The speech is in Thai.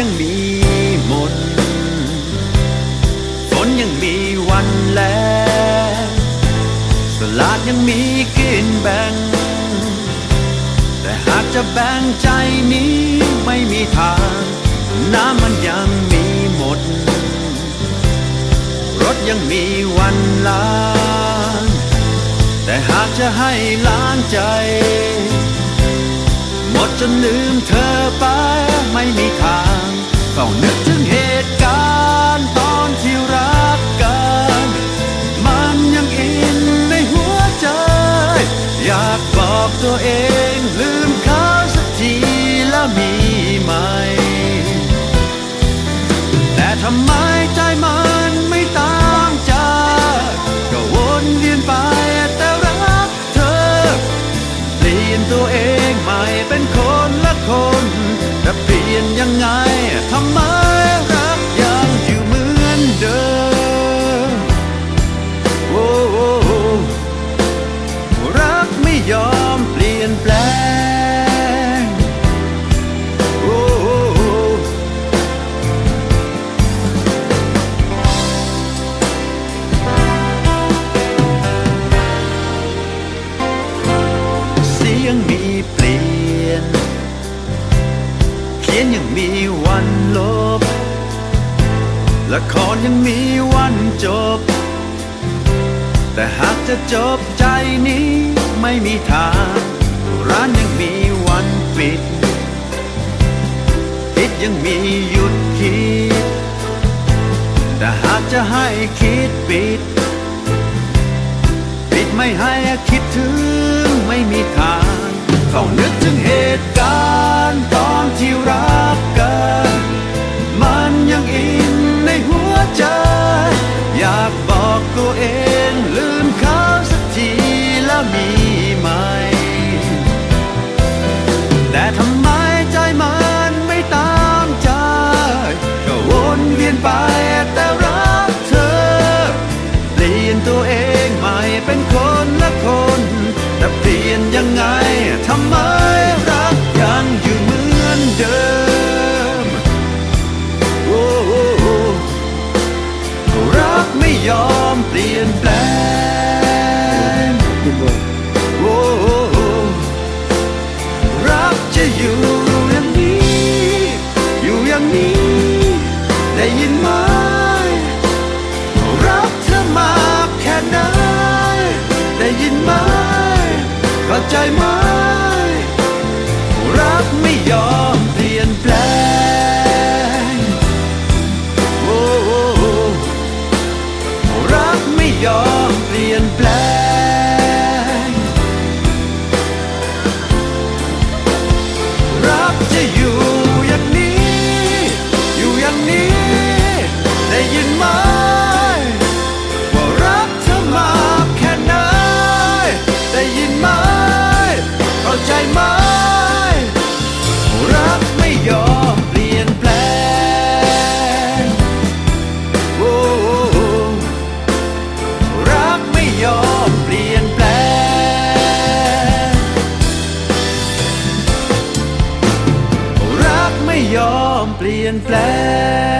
ยังมีมนฝนยังมีวันแลสลาดยังมีกินแบ่ง แต่หากจะแบ่งใจนี้ไม่มีทาง น้ำมันยังมีหมด รถยังมีวันลางแต่หากจะให้ล้างใจ หมดจนลืมเธอไปไม่มีทาง phone. วันลบ ละครยังมีวันจบ แต่หากจะจบใจนี้ไม่มีทาง ร้านยังมีวันปิด คิดยังมีหยุดคิด แต่หากจะให้คิดปิด ปิดไม่ให้คิดถึง ปลี่ยนแปลง